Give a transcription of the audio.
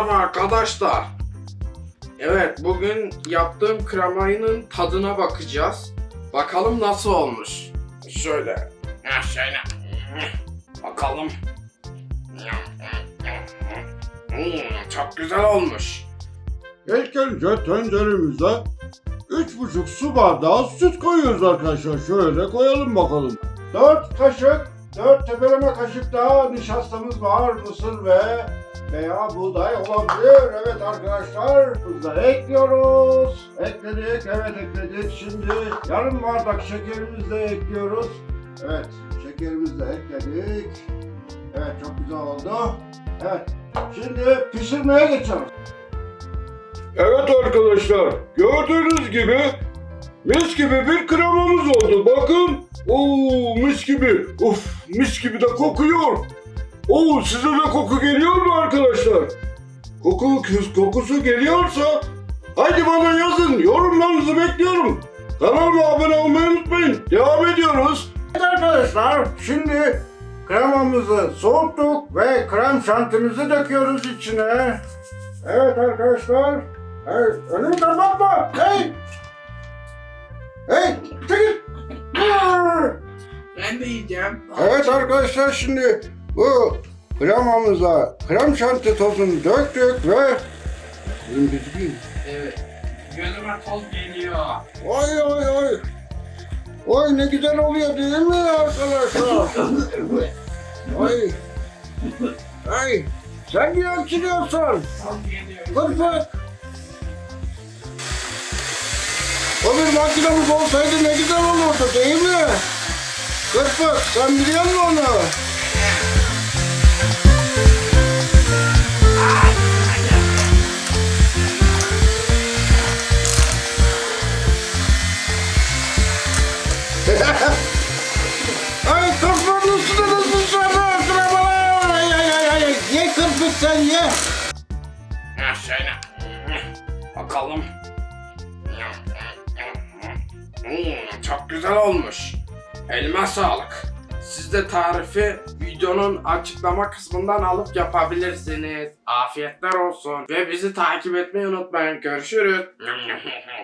Merhaba arkadaşlar. Evet bugün yaptığım kremayının tadına bakacağız. Bakalım nasıl olmuş. Şöyle. Ha, şöyle. Bakalım. Hmm, çok güzel olmuş. İlk önce tenceremize 3,5 su bardağı süt koyuyoruz arkadaşlar. Şöyle koyalım bakalım. 4 kaşık, 4 tepeleme kaşık daha nişastamız var. Mısır ve veya buğday olabilir. Evet arkadaşlar. Da ekliyoruz. Ekledik, evet ekledik. Şimdi yarım bardak şekerimizi de ekliyoruz. Evet, şekerimizi de ekledik. Evet, çok güzel oldu. Evet, şimdi pişirmeye geçiyoruz. Evet arkadaşlar, gördüğünüz gibi mis gibi bir kremamız oldu. Bakın, oo mis gibi, of mis gibi de kokuyor. Oo size de koku geliyor mu arkadaşlar? Koku kokusu geliyorsa hadi bana yazın, yorumlarınızı bekliyorum. Kanalıma abone olmayı unutmayın. Devam ediyoruz. Evet arkadaşlar, şimdi kremamızı soğuttuk ve krem şantimizi döküyoruz içine. Evet arkadaşlar. Hey, önümü kapatma. Hey. Ben de yiyeceğim. Evet arkadaşlar şimdi bu kremamıza krem şanti tozunu döktük ve Elim gözüküyor. Evet. Gözüme toz geliyor. Oy oy oy. Oy ne güzel oluyor değil mi arkadaşlar? Oy. Ay. Sen niye öksürüyorsun? Toz geliyor. Kırpık. O bir makinamız olsaydı ne güzel olurdu değil mi? Kırpık sen biliyor musun onu? Ay kırpığın üstüne nasıl sıçradın? Sıra bana! Ay ay ay ay! Ye kırpık sen ye! Ha, şöyle. Bakalım. Hmm, çok güzel olmuş. Elime sağlık. Siz de tarifi videonun açıklama kısmından alıp yapabilirsiniz. Afiyetler olsun. Ve bizi takip etmeyi unutmayın. Görüşürüz.